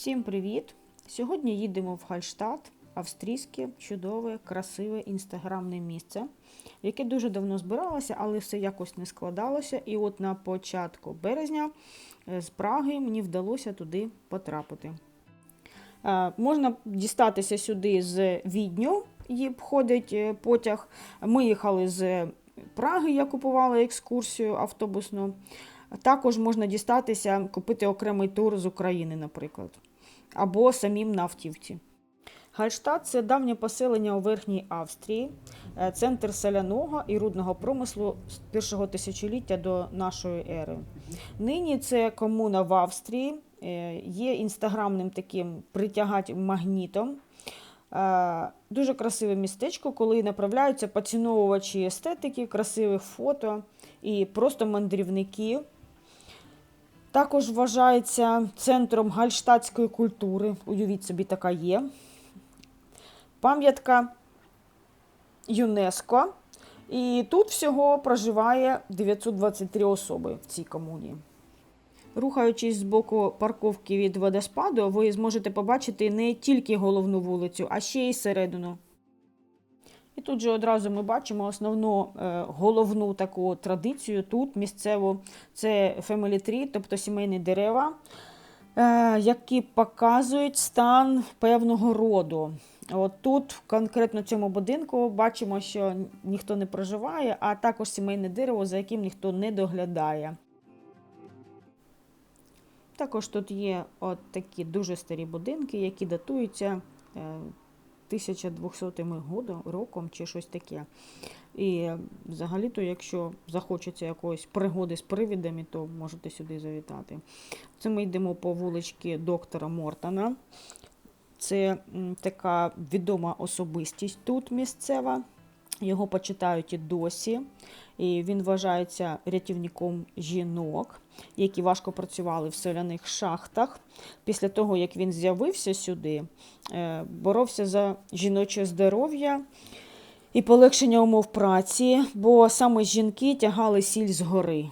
Всім привіт! Сьогодні їдемо в Гальштадт, австрійське, чудове, красиве інстаграмне місце, яке дуже давно збиралося, але все якось не складалося. І от на початку березня е, з Праги мені вдалося туди потрапити. Е, Можна дістатися сюди з Відню, є- ходить е, потяг. Ми їхали з Праги, я купувала екскурсію автобусну. Також можна дістатися, купити окремий тур з України, наприклад, або самим на автівці. Гальштадт це давнє поселення у Верхній Австрії, е, центр соляного і рудного промислу з першого тисячоліття до нашої ери. Нині це комуна в Австрії, е, є інстаграмним таким притягатим магнітом. Е, Дуже красиве містечко, коли направляються поціновувачі естетики, красивих фото і просто мандрівники. Також вважається центром гальштатської культури. Уявіть собі, така є. Пам'ятка ЮНЕСКО. І тут всього проживає 923 особи в цій комуні. Рухаючись з боку парковки від водоспаду, ви зможете побачити не тільки головну вулицю, а ще й середину. І тут же одразу ми бачимо основну е, головну таку традицію тут місцеву це family tree, тобто сімейні дерева, е, які показують стан певного роду. От тут, конкретно цьому будинку, бачимо, що ніхто не проживає, а також сімейне дерево, за яким ніхто не доглядає. Також тут є от такі дуже старі будинки, які датуються е, 1200 роком чи щось таке. І взагалі-то, якщо захочеться якоїсь пригоди з привідами, то можете сюди завітати. Це ми йдемо по вуличці доктора Мортона. Це така відома особистість тут місцева. Його почитають і досі. І він вважається рятівником жінок, які важко працювали в соляних шахтах. Після того, як він з'явився сюди, е, боровся за жіноче здоров'я і полегшення умов праці, бо саме жінки тягали сіль з гори.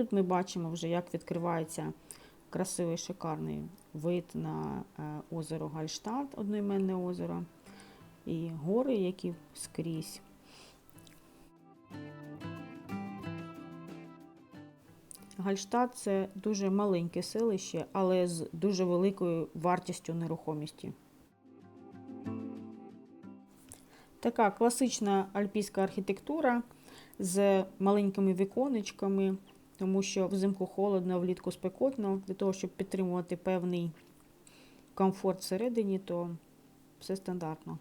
Тут ми бачимо вже, як відкривається красивий шикарний вид на е, озеро Гальштадт, одноіменне озеро, і гори, які скрізь. Гальштадт це дуже маленьке селище, але з дуже великою вартістю нерухомості. Така класична альпійська архітектура з маленькими віконечками, тому що взимку холодно, влітку спекотно. Для того, щоб підтримувати певний комфорт всередині, то все стандартно.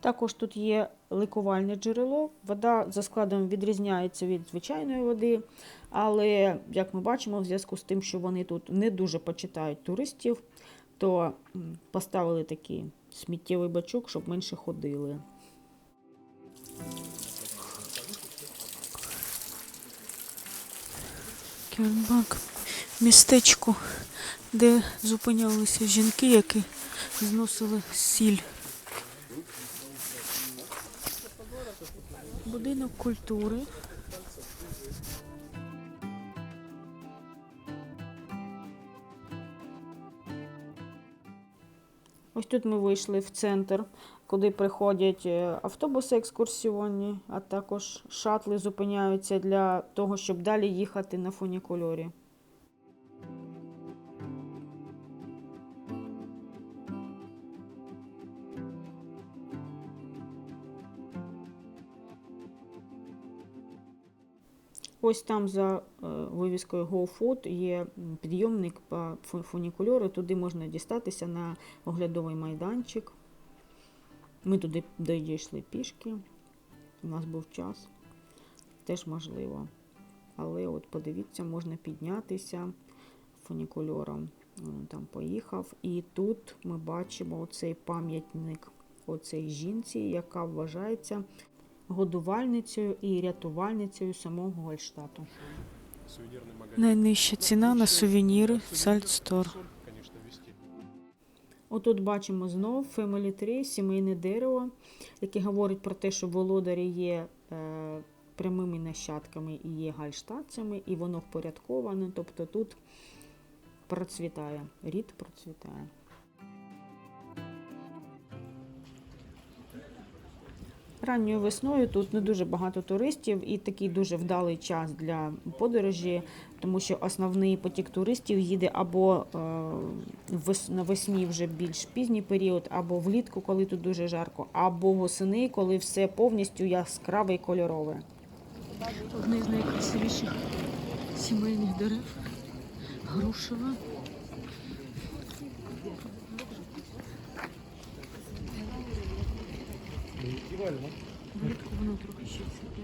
Також тут є ликувальне джерело. Вода за складом відрізняється від звичайної води, але, як ми бачимо, в зв'язку з тим, що вони тут не дуже почитають туристів, то поставили такий сміттєвий бачок, щоб менше ходили. Кельбак. Містечко, де зупинялися жінки, які зносили сіль. Будинок культури. Тут ми вийшли в центр, куди приходять е, автобуси екскурсіонні, а також шатли зупиняються для того, щоб далі їхати на фунікульорі. Ось там за е, вивіскою GoFood є підйомник по фунікульору. Туди можна дістатися на оглядовий майданчик. Ми туди дійшли пішки. У нас був час. Теж можливо. Але от подивіться, можна піднятися фунікульором. Там поїхав. І тут ми бачимо оцей пам'ятник оцей жінці, яка вважається годувальницею і рятувальницею самого Гольштату. Найнижча ціна на сувеніри в вести. Отут бачимо знов Family Tree, сімейне дерево, яке говорить про те, що володарі є е, прямими нащадками і є гальштатцями, і воно впорядковане. Тобто тут процвітає, рід процвітає. Ранньою весною тут не дуже багато туристів і такий дуже вдалий час для подорожі, тому що основний потік туристів їде або е, навесні вже більш пізній період, або влітку, коли тут дуже жарко, або восени, коли все повністю яскраве і кольорове. Одне з найкрасивіших сімейних дерев. Грушева. Влітку воно трохи ще цвіте.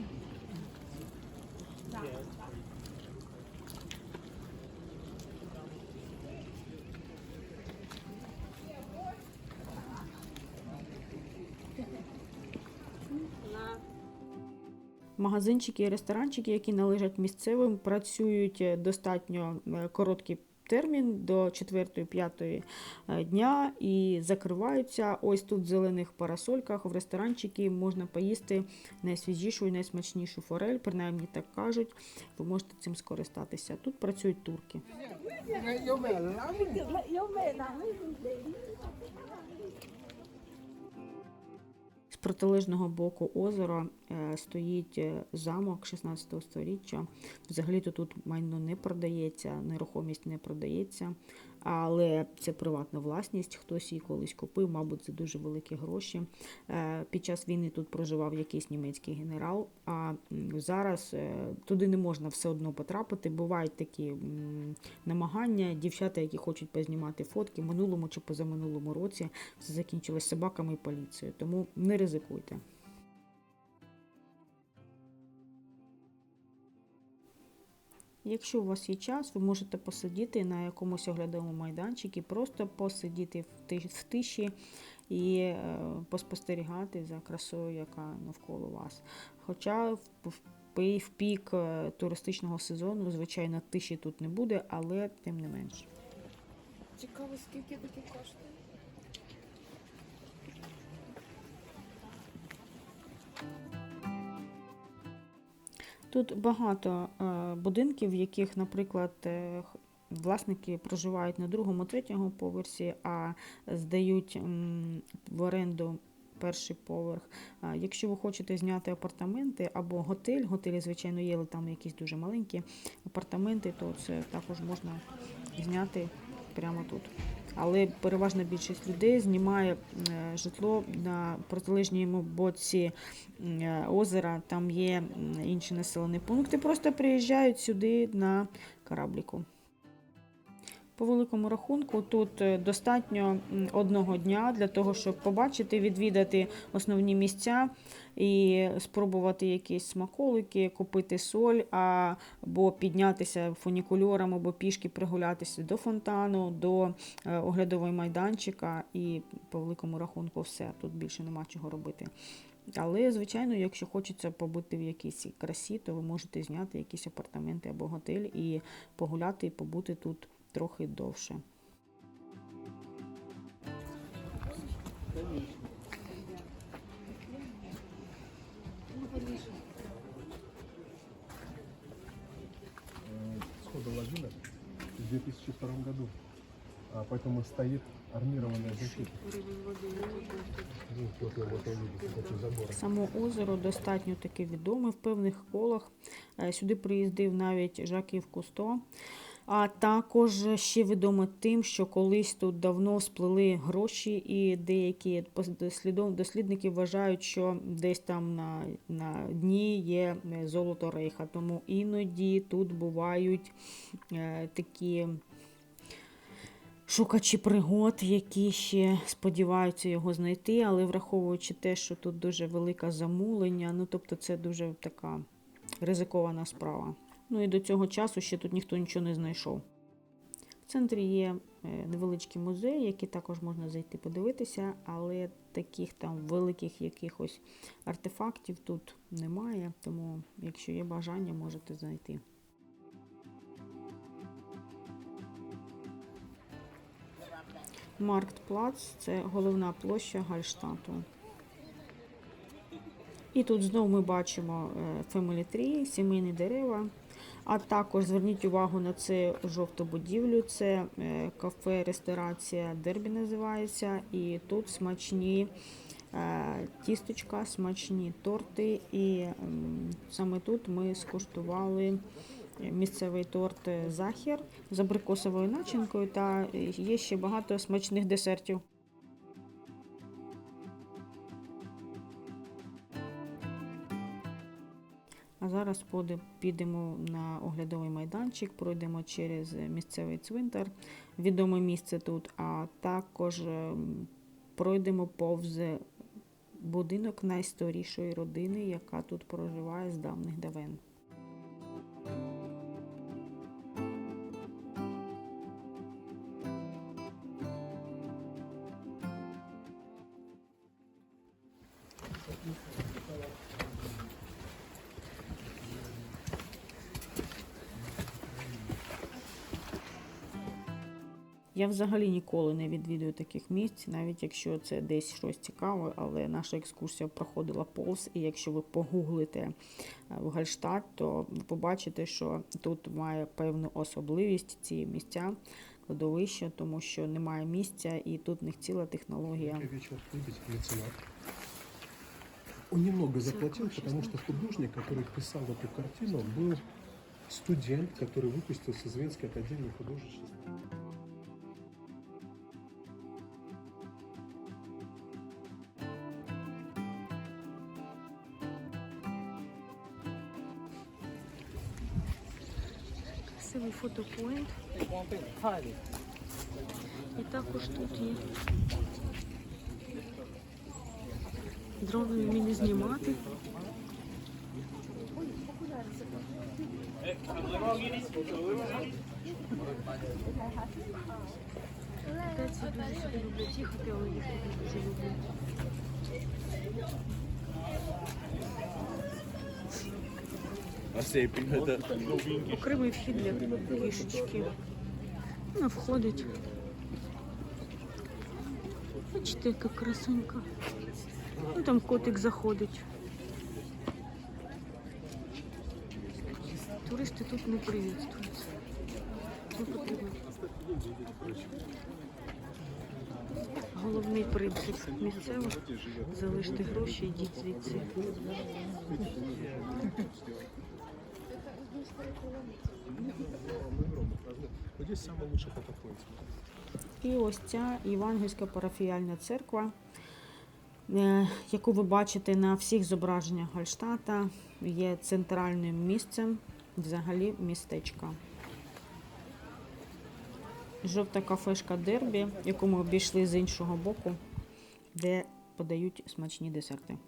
Магазинчики і ресторанчики, які належать місцевим, працюють е, достатньо е, короткий термін до 4-5 дня і закриваються. Ось тут в зелених парасольках в ресторанчики можна поїсти найсвіжішу і найсмачнішу форель, принаймні так кажуть. Ви можете цим скористатися. Тут працюють турки. З протилежного боку озера е, стоїть е, замок 16 століття. Взагалі-то тут майно не продається, нерухомість не продається, але це приватна власність. Хтось її колись купив, мабуть, за дуже великі гроші. Е, Під час війни тут проживав якийсь німецький генерал. А зараз е, туди не можна все одно потрапити. Бувають такі намагання. Дівчата, які хочуть познімати фотки минулому чи позаминулому році, все закінчилось собаками і поліцією. Тому не ризикуйте. Якщо у вас є час, ви можете посидіти на якомусь оглядовому майданчику, просто посидіти в тиші і е, поспостерігати за красою, яка навколо вас. Хоча в, в, пі- в пік е, туристичного сезону, звичайно, тиші тут не буде, але тим не менш. Цікаво, скільки таке коштує? Тут багато е, будинків, в яких, наприклад, е, власники проживають на другому, третьому поверсі, а здають в оренду перший поверх. Якщо ви хочете зняти апартаменти або готель, готелі, звичайно, є, але там якісь дуже маленькі апартаменти, то це також можна зняти прямо тут. Але переважна більшість людей знімає е, житло на протилежньому боці е, озера, там є інші населені пункти, просто приїжджають сюди на корабліку. По великому рахунку, тут е, достатньо одного дня для того, щоб побачити, відвідати основні місця і спробувати якісь смаколики, купити соль, або піднятися фунікульором, або пішки прогулятися до фонтану, до е, оглядового майданчика, і по великому рахунку все. Тут більше нема чого робити. Але, звичайно, якщо хочеться побути в якійсь красі, то ви можете зняти якісь апартаменти або готель і погуляти і побути тут трохи довше. схода ложили в 2002 году. А поэтому стоит армированная защита. Само озеро достатньо таки відоме в певних колах. Е, Сюди приїздив навіть Жаків Кусто. А також ще відомо тим, що колись тут давно сплили гроші, і деякі дослідники вважають, що десь там на, на дні є золото рейха. Тому іноді тут бувають е, такі шукачі пригод, які ще сподіваються його знайти, але враховуючи те, що тут дуже велике замулення, ну тобто це дуже така ризикована справа. Ну і до цього часу ще тут ніхто нічого не знайшов. В центрі є е, невеличкий музей, який також можна зайти подивитися, але таких там великих якихось артефактів тут немає, тому якщо є бажання, можете знайти. Марктплац це головна площа Гальштату. І тут знову ми бачимо е, Family Tree, сімейні дерева. А також зверніть увагу на це жовту будівлю. Це е, кафе, ресторація Дербі називається. І тут смачні е, тісточка, смачні торти. І саме тут ми скуштували місцевий торт Захір з абрикосовою начинкою, та є ще багато смачних десертів. Зараз підемо на оглядовий майданчик, пройдемо через місцевий цвинтар, відоме місце тут, а також ем, пройдемо повз будинок найстарішої родини, яка тут проживає з давних давен. Я взагалі ніколи не відвідую таких місць, навіть якщо це десь щось цікаве, але наша екскурсія проходила повз, і якщо ви погуглите е, в Гальштадт, то ви побачите, що тут має певну особливість ці місця, кладовища, тому що немає місця, і тут в них ціла технологія. Вечер, видите, меценат. Он немного заплатил, потому что художник, который писал эту картину, был студент, который выпустился из Венской академии художественной. Красивий фотопоінт. І також тут є дрони вміли знімати. Китайці дуже сюди люблять їхати, але їх тут не дуже люблять. Окремий вхід для кішечки. Вона входить. Бачите, яка красунька. Ну там котик заходить. Туристи тут не приветствуються. Головний принцип місцевих залиште гроші, йдіть звідси. І ось ця Євангельська парафіяльна церква, е, яку ви бачите на всіх зображеннях Гальштата, є центральним місцем взагалі містечка. Жовта кафешка Дербі, яку ми обійшли з іншого боку, де подають смачні десерти.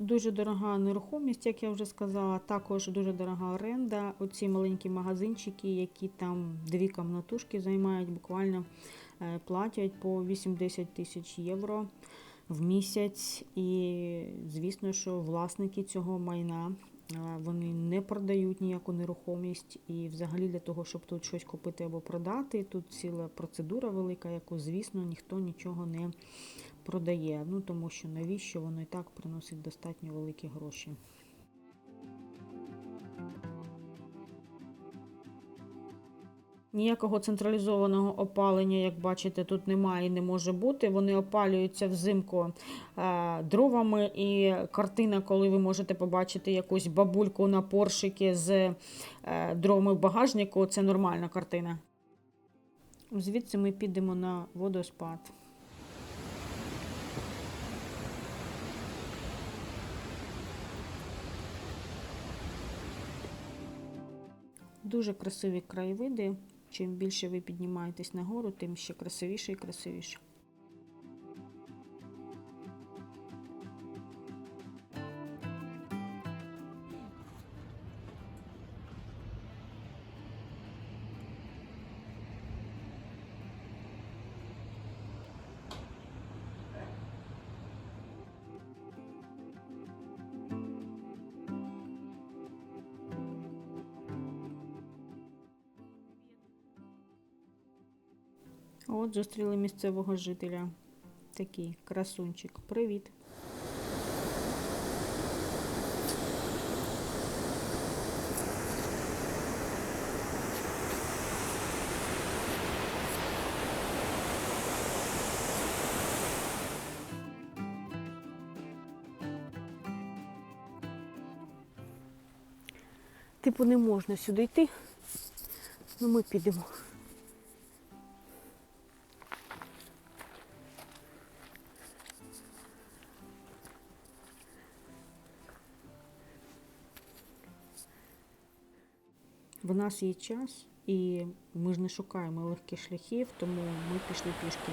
Дуже дорога нерухомість, як я вже сказала, також дуже дорога оренда. Оці маленькі магазинчики, які там дві комнатушки займають, буквально е, платять по 8-10 тисяч євро в місяць. І звісно, що власники цього майна е, вони не продають ніяку нерухомість. І взагалі для того, щоб тут щось купити або продати, тут ціла процедура велика, яку, звісно, ніхто нічого не продає. Ну тому що навіщо воно і так приносить достатньо великі гроші. Ніякого централізованого опалення, як бачите, тут немає і не може бути. Вони опалюються взимку е, дровами. І картина, коли ви можете побачити якусь бабульку на поршики з е, дровами в багажнику, це нормальна картина. Звідси ми підемо на водоспад. Дуже красиві краєвиди. Чим більше ви піднімаєтесь нагору, тим ще красивіше і красивіше. От зустріли місцевого жителя. Такий красунчик. Привіт. Типу не можна сюди йти. Ну ми підемо. В нас є час, і ми ж не шукаємо легких шляхів, тому ми пішли пішки.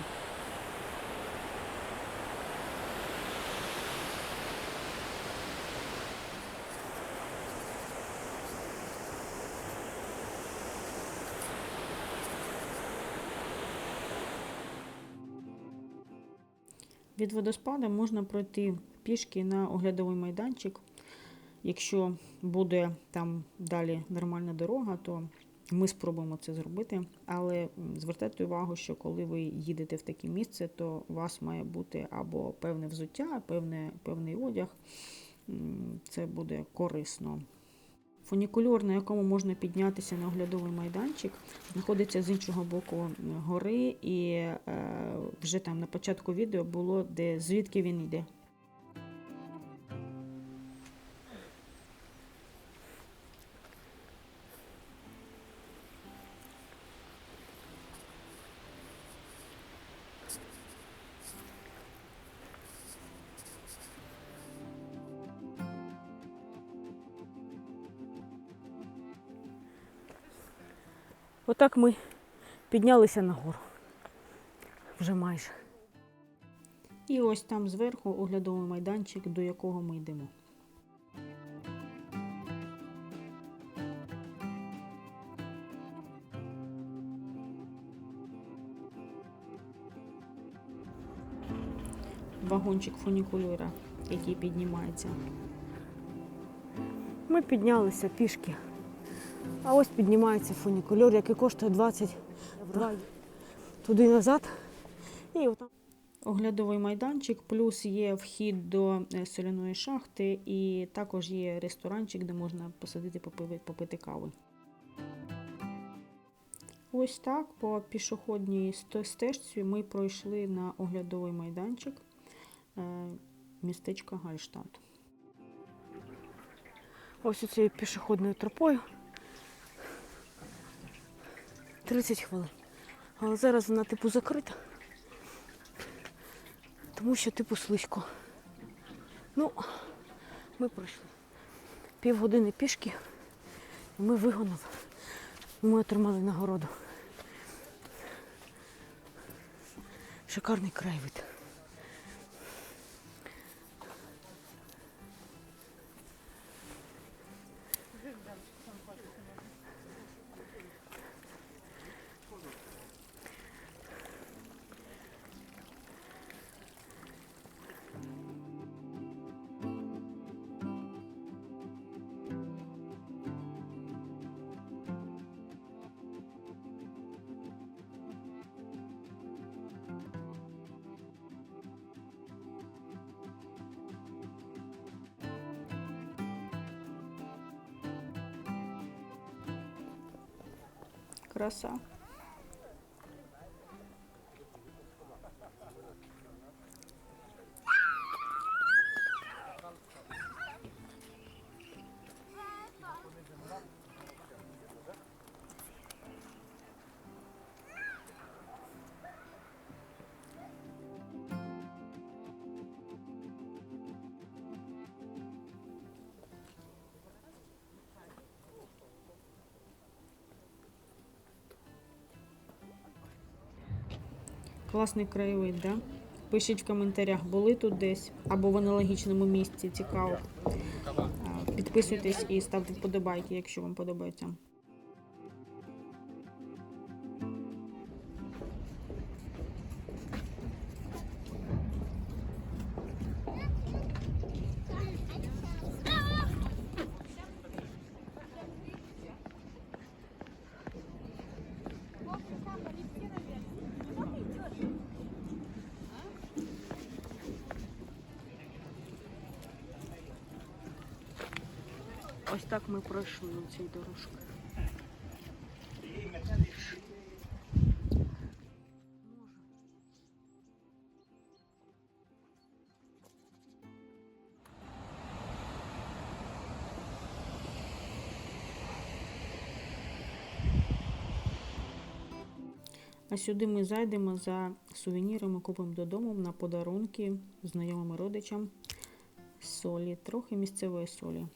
Від водоспаду можна пройти пішки на оглядовий майданчик. Якщо буде там далі нормальна дорога, то ми спробуємо це зробити. Але звертайте увагу, що коли ви їдете в таке місце, то у вас має бути або певне взуття, певне, певний одяг. Це буде корисно. Фунікульор, на якому можна піднятися на оглядовий майданчик, знаходиться з іншого боку гори, і е, вже там на початку відео було, де звідки він йде. Отак ми піднялися нагору. Вже майже. І ось там зверху оглядовий майданчик, до якого ми йдемо. Вагончик фунікулера, який піднімається. Ми піднялися пішки. А ось піднімається фунікульор, який коштує 20 євро. Туди назад. І отам. Оглядовий майданчик, плюс є вхід до е, соляної шахти, і також є ресторанчик, де можна посадити попити, попити кави. Ось так по пішохідній стежці ми пройшли на оглядовий майданчик е, містечка Гальштадт. Ось цією пішохідною тропою. 30 хвилин. Але зараз вона типу закрита. Тому що типу слизько. Ну, ми пройшли. Півгодини пішки. Ми вигонали. Ми отримали нагороду. Шикарний краєвид. Краса. Класний краєвид, да? Пишіть в коментарях, були тут десь або в аналогічному місці. Цікаво. Підписуйтесь і ставте вподобайки, якщо вам подобається. Ось так ми пройшли цією дорожкою. А сюди ми зайдемо за сувенірами, купимо додому на подарунки знайомим родичам солі, трохи місцевої солі.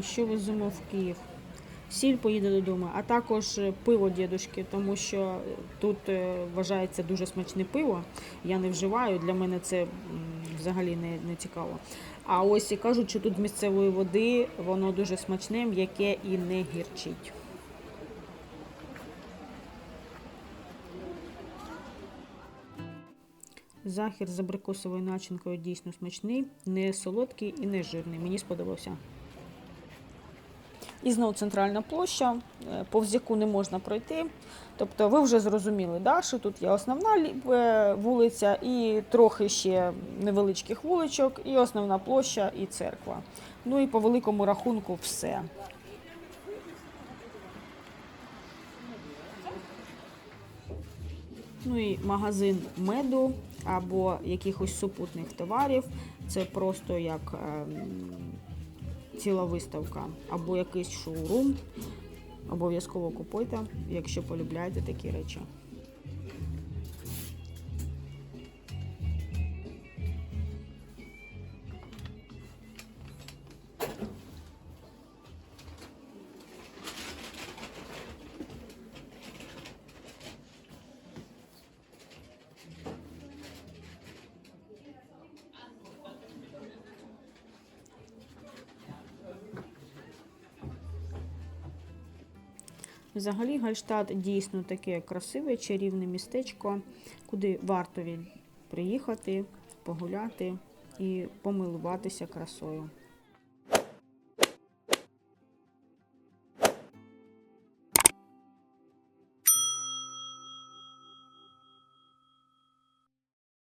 Що веземо в Київ? Сіль поїде додому, а також е, пиво дідушки, тому що е, тут е, вважається дуже смачне пиво. Я не вживаю, для мене це взагалі не, не цікаво. А ось і кажуть, що тут з місцевої води воно дуже смачне, м'яке і не гірчить. Захід з абрикосовою начинкою дійсно смачний, не солодкий і не жирний. Мені сподобався. І знову центральна площа, е, повз яку не можна пройти. Тобто ви вже зрозуміли, да, що тут є основна е, вулиця і трохи ще невеличких вуличок, і основна площа, і церква. Ну і по великому рахунку все. Ну і магазин меду або якихось супутних товарів. Це просто як ем, ціла виставка або якийсь шоурум. Обов'язково купуйте, якщо полюбляєте такі речі. Взагалі Гальштадт дійсно таке красиве, чарівне містечко, куди варто приїхати, погуляти і помилуватися красою.